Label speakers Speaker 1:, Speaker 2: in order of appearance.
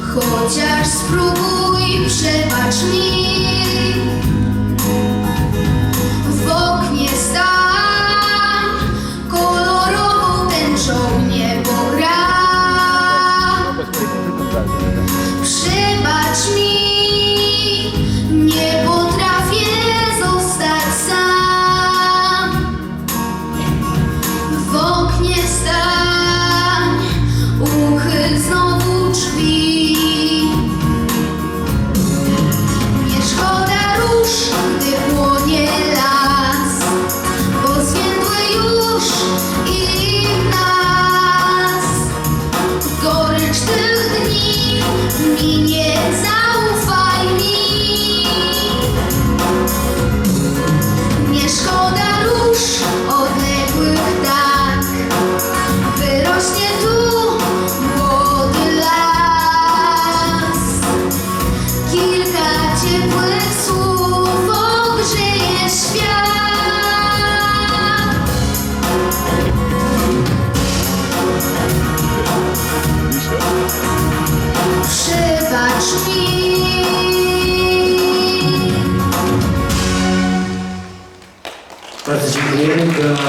Speaker 1: Хоча ж спрут. nie za.
Speaker 2: as you leave the